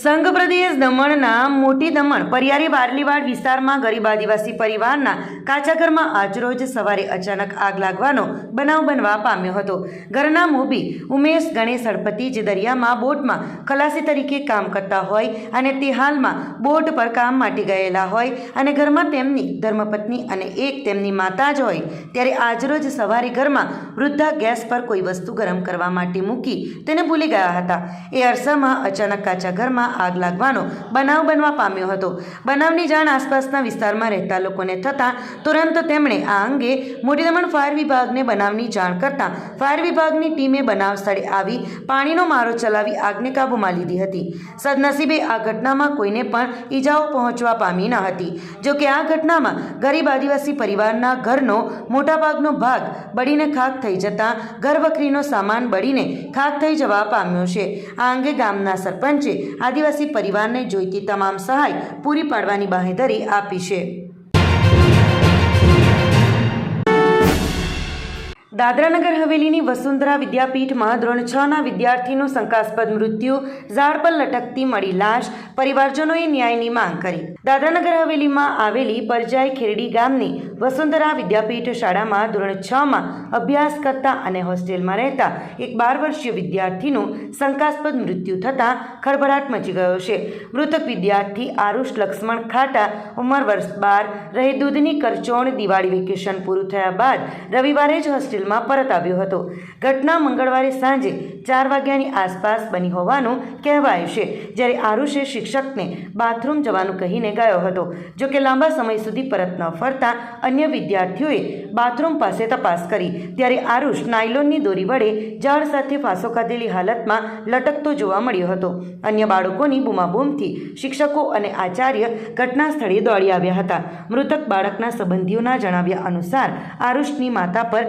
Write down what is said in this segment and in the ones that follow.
સંઘપ્રદેશ દમણના મોટી દમણ પરિયારી વારલીવાડ વિસ્તારમાં ગરીબ આદિવાસી પરિવારના કાચા ઘરમાં આજરોજ સવારે અચાનક આગ લાગવાનો બનાવ બનવા પામ્યો હતો. ઘરના મોભી ઉમેશ, ગણેશ, હળપતિ જે દરિયામાં બોટમાં ખલાસી તરીકે કામ કરતા હોય અને તે હાલમાં બોટ પર કામ માટે ગયેલા હોય અને ઘરમાં તેમની ધર્મપત્ની અને એક તેમની માતા જ હોય, ત્યારે આજરોજ સવારે ઘરમાં વૃદ્ધા ગેસ પર કોઈ વસ્તુ ગરમ કરવા માટે મૂકી તેને ભૂલી ગયા હતા. એ અરસામાં અચાનક કાચા ઘરમાં આગ લાગવાનો બનાવ બનવા પામ્યો હતો. બનાવની જાણ આસપાસના વિસ્તારમાં રહેતા લોકોને થતાં તુરંત તેમણે આ અંગે મોટી દમણ ફાયર વિભાગને બનાવની જાણ કરતાં ફાયર વિભાગની ટીમે બનાવ સ્થળે આવી પાણીનો મારો ચલાવી આગને કાબૂમાં લીધી હતી. સદનસીબે આ ઘટનામાં કોઈને પણ ઈજાઓ પહોંચવા પામી ન હતી. જોકે આ ઘટનામાં ગરીબ આદિવાસી પરિવારના ઘરનો મોટાભાગનો ભાગ બળીને ખાક થઈ જતાં ઘરવખરીનો સામાન બળીને ખાક થઈ જવા પામ્યો છે. આ અંગે ગામના સરપંચે આદિવાસી પરિવારને જોઈતી તમામ સહાય પૂરી પાડવાની બાંહેધરી આપી છે. દાદરાનગર હવેલીની વસુંધરા વિદ્યાપીઠમાં ધોરણ છ ના વિદ્યાર્થીનું શંકાસ્પદ મૃત્યુ, ઝાડ પર લટકતી મળી લાશ, પરિવારજનોએ ન્યાયની માંગ કરી. દાદરાનગર હવેલીમાં આવેલી પરજાઈ ખેરડી ગામની વસુંધરા વિદ્યાપીઠ શાળામાં ધોરણ છ માં અભ્યાસ કરતા અને હોસ્ટેલમાં રહેતા એક બાર વર્ષીય વિદ્યાર્થીનું શંકાસ્પદ મૃત્યુ થતાં ખળભળાટ મચી ગયો છે. મૃતક વિદ્યાર્થી આરુષ લક્ષ્મણ ખાટા, ઉંમર વર્ષ બાર, રહે દૂધની કરચોણ, દિવાળી વેકેશન પૂરું થયા બાદ રવિવારે જ હોસ્ટેલમાં પરત આવ્યો હતો. ઘટના મંગળવારે સાંજે ચાર વાગ્યાની આસપાસ બની હોવાનું કહેવાય છે, જ્યારે આરુષે શિક્ષકને બાથરૂમ જવાનું કહીને ગયો હતો. જો કે લાંબા સમય સુધી પરત ન ફરતા અન્ય વિદ્યાર્થીઓએ બાથરૂમ પાસે તપાસ કરી. ત્યારે આરુષ નાયલોનની દોરી વડે ઝાડ સાથે ફાંસો ખાધેલી હાલતમાં લટકતો જોવા મળ્યો હતો. અન્ય બાળકોની બૂમાબૂમથી શિક્ષકો અને આચાર્ય ઘટના સ્થળે દોડી આવ્યા હતા. મૃતક બાળકના સંબંધીઓના જણાવ્યા અનુસાર આરુષની માતા પર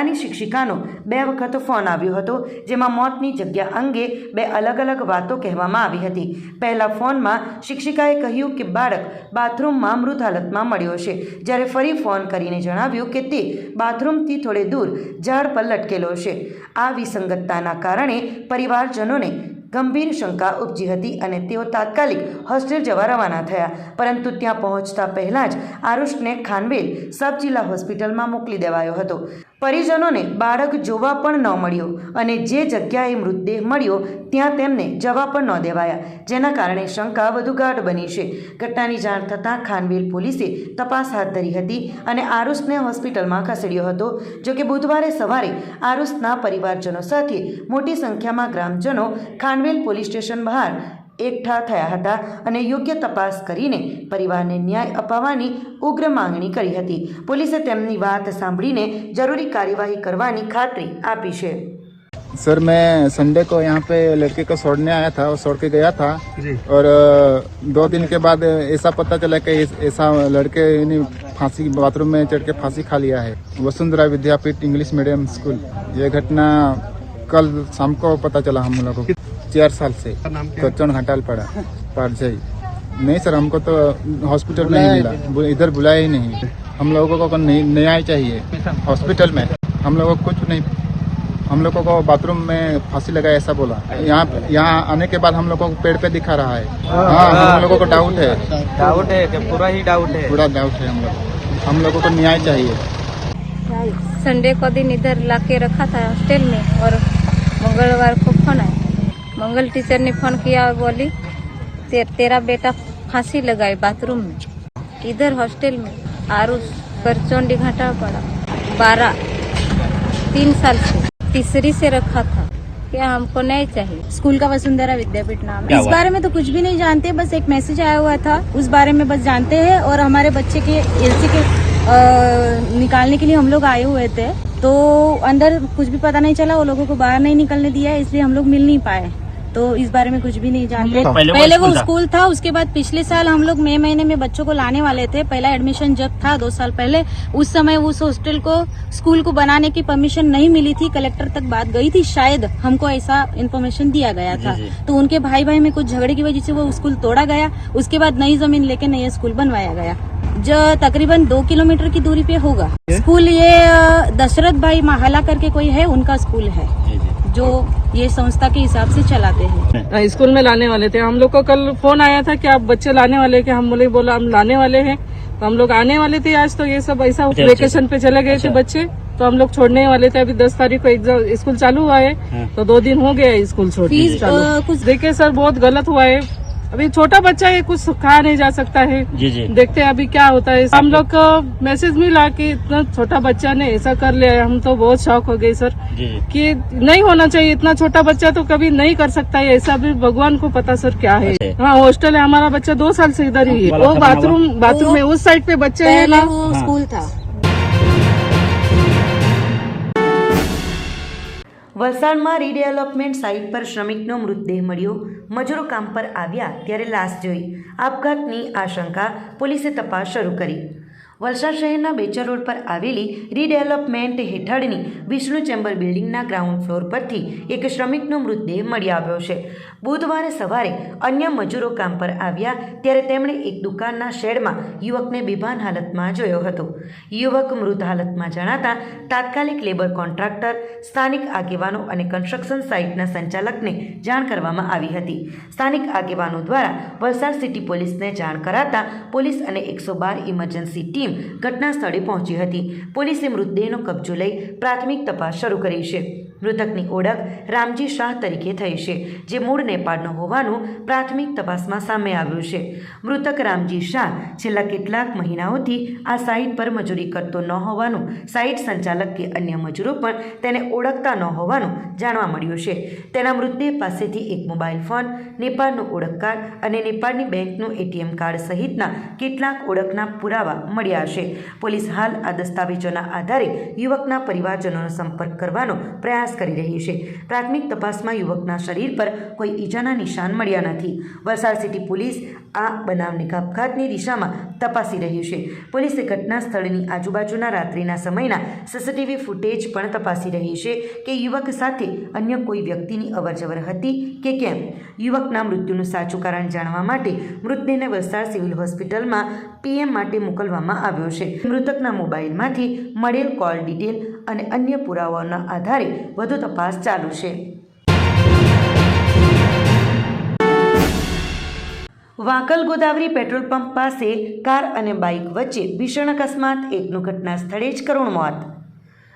શાળાની શિક્ષિકાનો બે વખત ફોન આવ્યો હતો, જેમાં મોતની જગ્યા અંગે બે અલગ અલગ વાતો કહેવામાં આવી હતી. પહેલા ફોનમાં શિક્ષિકાએ કહ્યું કે, બાળક બાથરૂમમાં મૃત હાલતમાં મળ્યો છે. જ્યારે ફરી ફોન કરીને જણાવ્યું કે, તે બાથરૂમથી થોડે દૂર ઝાડ પર લટકેલો છે. આ વિસંગતતાના કારણે પરિવારજનોને ગંભીર શંકા ઉપજી હતી અને તેઓ તાત્કાલિક હોસ્ટેલ જવા રવાના થયા. પરંતુ ત્યાં પહોંચતા પહેલાં જ આરુષને ખાનવેલ સબ જિલ્લા હોસ્પિટલમાં મોકલી દેવાયો હતો. પરિજનોને બાળક જોવા પણ ન મળ્યો અને જે જગ્યાએ મૃતદેહ મળ્યો, ત્યાં તેમને જવા પણ ન દેવાયા. જેના કારણે શંકા વધુ ગાઢ બની છે. ઘટનાની જાણ થતાં ખાનવેલ પોલીસે તપાસ હાથ ધરી હતી અને આરુષને હોસ્પિટલમાં ખસેડ્યો હતો. જો કે બુધવારે સવારે આરુષના પરિવારજનો સાથે મોટી સંખ્યામાં ગ્રામજનો ખાનવેલ પોલીસ સ્ટેશન બહાર એકઠા થયા હતા અને યોગ્ય તપાસ કરીને પરિવારને ન્યાય અપાવવાની ઉગ્ર માંગણી કરી હતી પોલીસે તેમની વાત સાંભળીને જરૂરી કાર્યવાહી કરવાની ખાતરી આપી છે सर मैं संडे को यहाँ पे लड़के को छोड़ने आया था और छोड़ के गया था और अ, दो दिन के बाद ऐसा पता चला कि ऐस- ऐसा लड़के ने फांसी बाथरूम में चढ़ के फांसी खा लिया है Vasundhara Vidyapeeth English medium school ये घटना कल शाम को पता चला हम लोगों को चार साल से। कच्चन घाटाल पड़ा पारजाई नहीं सर हमको तो हॉस्पिटल में नहीं मिला। इधर बुलाया ही नहीं। हम लोगों को न्याय न्याय चाहिए। हॉस्पिटल में। हम लोगों को कुछ नहीं हम लोगों को बाथरूम में फांसी लगा ऐसा बोला। यहाँ यहाँ आने के बाद हम लोगों को पेड़ पे दिखा रहा है। हाँ हम लोगों को डाउट है। डाउट है पूरा ही डाउट है। पूरा डाउट है हम लोग हम लोगों को न्याय चाहिए। संडे को दिन इधर ला के रखा था हॉस्टल में और मंगलवार को फ़ोन आया। मंगल टीचर ने फ़ोन किया और बोली ते, तेरा बेटा फांसी लगाए बाथरूम में। इधर हॉस्टल में आरुष करचौंडी घाटा पड़ा। बारह तीन साल से तीसरी से रखा था। क्या हमको नहीं चाहिए? स्कूल का वसुंधरा विद्यापीठ नाम है। इस बारे में तो कुछ भी नहीं जानते बस एक मैसेज आया हुआ था। उस बारे में बस जानते हैं और हमारे बच्चे के एलसी के अ, निकालने के लिए हम लोग आए हुए थे। तो अंदर कुछ भी पता नहीं चला वो लोगों को बाहर नहीं निकलने दिया इसलिए हम लोग मिल नहीं पाए। तो इस बारे में कुछ भी नहीं जानते। पहले पहले वो स्कूल था। स्कूल था उसके बाद पिछले साल हम लोग मई महीने में बच्चों को लाने वाले थे। पहला एडमिशन जब था दो साल पहले उस समय उस हॉस्टल को स्कूल को बनाने की परमिशन नहीं मिली थी। कलेक्टर तक बात गई थी शायद हमको ऐसा इन्फॉर्मेशन दिया गया था। तो उनके भाई भाई में कुछ झगड़े की वजह से वो स्कूल तोड़ा गया। उसके बाद नई ज़मीन लेके नया स्कूल बनवाया गया। जो तकरीबन दो किलोमीटर की दूरी पे होगा। स्कूल ये दशरथ भाई माहला करके कोई है उनका स्कूल है। जो ये संस्था के हिसाब से चलाते हैं। हाँ, स्कूल में लाने वाले थे। हम लोग को कल फ़ोन आया था कि आप बच्चे लाने वाले के हम बोले बोला हम लाने वाले हैं। तो हम लोग आने वाले थे आज तो ये सब ऐसा वेकेशन पे चले गए थे बच्चे। तो हम लोग छोड़ने वाले थे। अभी दस तारीख को एग्ज़ाम स्कूल चालू हुआ है। तो दो दिन हो गया है स्कूल छोड़ फ़ीस कुछ देखिए सर बहुत गलत हुआ है। अभी छोटा बच्चा है कुछ खा नहीं जा सकता है। जी जी। देखते हैं अभी क्या होता है। हम लोग को मैसेज मिला कि इतना छोटा बच्चा ने ऐसा कर लिया है। हम तो बहुत शौक हो गए सर जी जी। कि नहीं होना चाहिए इतना छोटा बच्चा तो कभी नहीं कर सकता है। ऐसा भी भगवान को पता सर क्या है। अच्छा। हाँ हॉस्टल है हमारा बच्चा दो साल से इधर ही है। वो बाथरूम बाथरूम में उस साइड पे बच्चे है ना। स्कूल था। વલસાડમાં રીડેવલપમેન્ટ સાઇટ પર શ્રમિકનો મૃતદેહ મળ્યો. મજૂરો કામ પર આવ્યા ત્યારે લાશ જોઈ આપઘાતની આશંકા પોલીસે તપાસ શરૂ કરી. વલસાડ શહેરના બેચર રોડ પર આવેલી રીડેવલપમેન્ટ હેઠળની વિષ્ણુ ચેમ્બર બિલ્ડિંગના ગ્રાઉન્ડ ફ્લોર પરથી એક શ્રમિકનો મૃતદેહ મળી આવ્યો છે. બુધવારે સવારે અન્ય મજૂરો કામ પર આવ્યા ત્યારે તેમણે એક દુકાનના શેડમાં યુવકને બેભાન હાલતમાં જોયો હતો. યુવક મૃત હાલતમાં જણાતા તાત્કાલિક લેબર કોન્ટ્રાક્ટર, સ્થાનિક આગેવાનો અને કન્સ્ટ્રક્શન સાઇટના સંચાલકને જાણ કરવામાં આવી હતી. સ્થાનિક આગેવાનો દ્વારા વલસાડ સિટી પોલીસને જાણ કરાતા પોલીસ અને એકસો બાર ઇમરજન્સી ટીમ ઘટના સ્થળે પહોંચી હતી. પોલીસે મૃતદેહનો કબજો લઈ પ્રાથમિક તપાસ શરૂ કરી છે. મૃતકની ઓળખ રામજી શાહ તરીકે થઈ છે, જે મૂળ નેપાળનો હોવાનું પ્રાથમિક તપાસમાં સામે આવ્યું છે. મૃતક રામજી શાહ છેલ્લા કેટલાક મહિનાઓથી આ સાઇટ પર મજૂરી કરતો ન હોવાનું, સાઇટ સંચાલક કે અન્ય મજૂરો પણ તેને ઓળખતા ન હોવાનું જાણવા મળ્યું છે. તેના મૃતદેહ પાસેથી એક મોબાઈલ ફોન, નેપાળનું ઓળખ કાર્ડ અને નેપાળની બેંકનું એટીએમ કાર્ડ સહિતના કેટલાક ઓળખના પુરાવા મળ્યા છે. પોલીસ હાલ આ દસ્તાવેજોના આધારે યુવકના પરિવારજનોનો સંપર્ક કરવાનો પ્રયાસ કરી રહી છે. પ્રાથમિક તપાસમાં યુવકના શરીર પર કોઈ ઈજાના નિશાન મળ્યા નથી. વલસાડ સિટી પોલીસ આ બનાવની આપઘાતની દિશામાં તપાસી રહી છે. પોલીસે ઘટના સ્થળની આજુબાજુના રાત્રિના સમયના સીસીટીવી ફૂટેજ પણ તપાસી રહી છે કે યુવક સાથે અન્ય કોઈ વ્યક્તિની અવરજવર હતી કે કેમ? યુવકના મૃત્યુનું સાચું કારણ જાણવા માટે મૃતદેહને વલસાડ સિવિલ હોસ્પિટલમાં પીએમ માટે મોકલવામાં આવ્યો છે. મૃતકના મોબાઈલમાંથી મળેલ કોલ ડિટેલ અને અન્ય પુરાવાઓના આધારે વધુ તપાસ ચાલુ છે. વાંકલ ગોદાવરી પેટ્રોલ પંપ પાસે કાર અને બાઇક વચ્ચે ભીષણ અકસ્માત. એકનું ઘટના સ્થળે જ કરુણ મોત.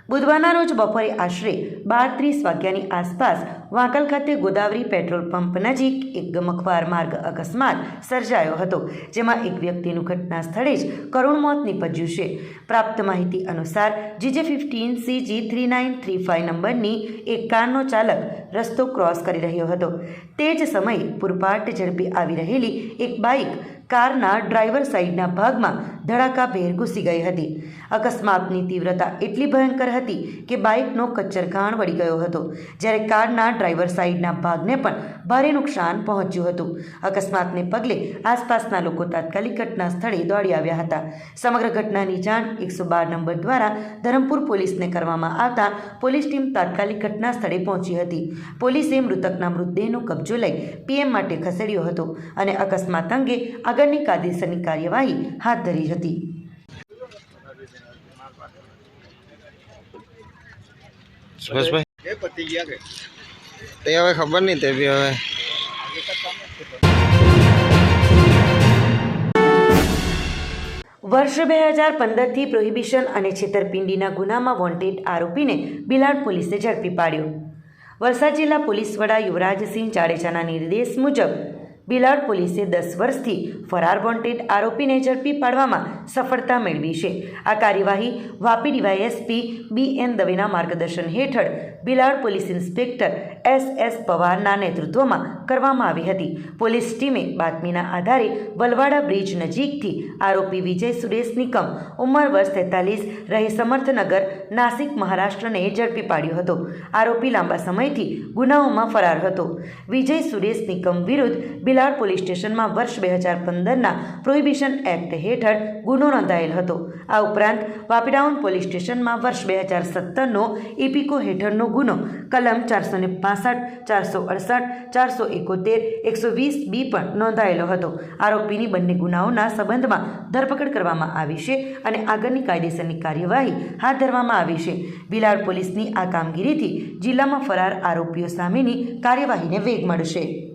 બુધવારના રોજ બપોરે આશરે બાર ત્રીસ વાગ્યાની આસપાસ વાંકલ ખાતે ગોદાવરી પેટ્રોલ પંપ નજીક એક ગમખવાર માર્ગ અકસ્માત સર્જાયો હતો, જેમાં એક વ્યક્તિનું ઘટના સ્થળે જ કરુણ મોત નીપજ્યું છે. પ્રાપ્ત માહિતી અનુસાર, GJ fifteen CG three nine three five નંબરની એક કારનો ચાલક રસ્તો ક્રોસ કરી રહ્યો હતો. તે જ સમયે પૂરપાટ ઝડપી આવી રહેલી એક બાઇક કારના ડ્રાઈવર સાઈડના ભાગમાં ધડાકાભેર ઘૂસી ગઈ હતી. અકસ્માતની તીવ્રતા એટલી ભયંકર હતી કે બાઇકનો કચ્ચરઘાણ વળી ગયો હતો, જ્યારે કારના ડ્રાઈવર સાઈડના ભાગને પણ ભારે નુકસાન પહોંચ્યું હતું. અકસ્માતને પગલે આસપાસના લોકો તાત્કાલિક ઘટના સ્થળે દોડી આવ્યા હતા. સમગ્ર ઘટનાની જાણ એકસો બાર નંબર દ્વારા ધરમપુર પોલીસને કરવામાં આવતા પોલીસ ટીમ તાત્કાલિક ઘટના સ્થળે પહોંચી હતી. પોલીસે મૃતકના મૃતદેહનો કબજો લઈ પીએમ માટે ખસેડ્યો હતો અને અકસ્માત અંગે આગળની કાયદેસરની કાર્યવાહી હાથ ધરી હતી સુભાષભાઈ? તે હવે ખબર નહીં તે બી હવે. વર્ષ બે હજાર પંદરથી પ્રોહિબિશન અને છેતરપિંડીના ગુનામાં વોન્ટેડ આરોપીને બિલાડ પોલીસે ઝડપી પાડ્યો. વલસાડ જિલ્લા પોલીસ વડા યુવરાજસિંહ જાડેજાના નિર્દેશ મુજબ બિલાડ પોલીસે દસ વર્ષથી ફરાર વોન્ટેડ આરોપીને ઝડપી પાડવામાં સફળતા મેળવી છે. આ કાર્યવાહી વાપી ડીવાયએસપી બી એન દવેના માર્ગદર્શન હેઠળ Bilad police inspector S S પવારના નેતૃત્વમાં કરવામાં આવી હતી. પોલીસ ટીમે બાતમીના આધારે વલવાડા બ્રિજ નજીકથી આરોપી વિજય સુરેશ નિકમ, ઉંમર વર્ષ તેતાલીસ, રહે સમર્થનગર, નાસિક, મહારાષ્ટ્રને ઝડપી પાડ્યો હતો. આરોપી લાંબા સમયથી ગુનાઓમાં ફરાર હતો. વિજય સુરેશ નિકમ વિરુદ્ધ ભીલાડ પોલીસ સ્ટેશનમાં વર્ષ બે હજાર પંદરના પ્રોહિબિશન એક્ટ હેઠળ ગુનો નોંધાયેલ હતો. આ ઉપરાંત વાપીડાઉન પોલીસ સ્ટેશનમાં વર્ષ બે હજાર સત્તરનો ઇપિકો હેઠળનો ગુનો, કલમ ચારસો ને પાસઠ, ચારસો અડસઠ, ચારસો એકોતેર, એકસો વીસ બી પણ નોંધાયેલો હતો. આરોપીની બંને ગુનાઓના સંબંધમાં ધરપકડ કરવામાં આવી છે અને આગળની કાયદેસરની કાર્યવાહી હાથ ધરવામાં આવી છે. ભીલાડ પોલીસની આ કામગીરીથી જિલ્લામાં ફરાર આરોપીઓ સામેની કાર્યવાહીને વેગ મળશે.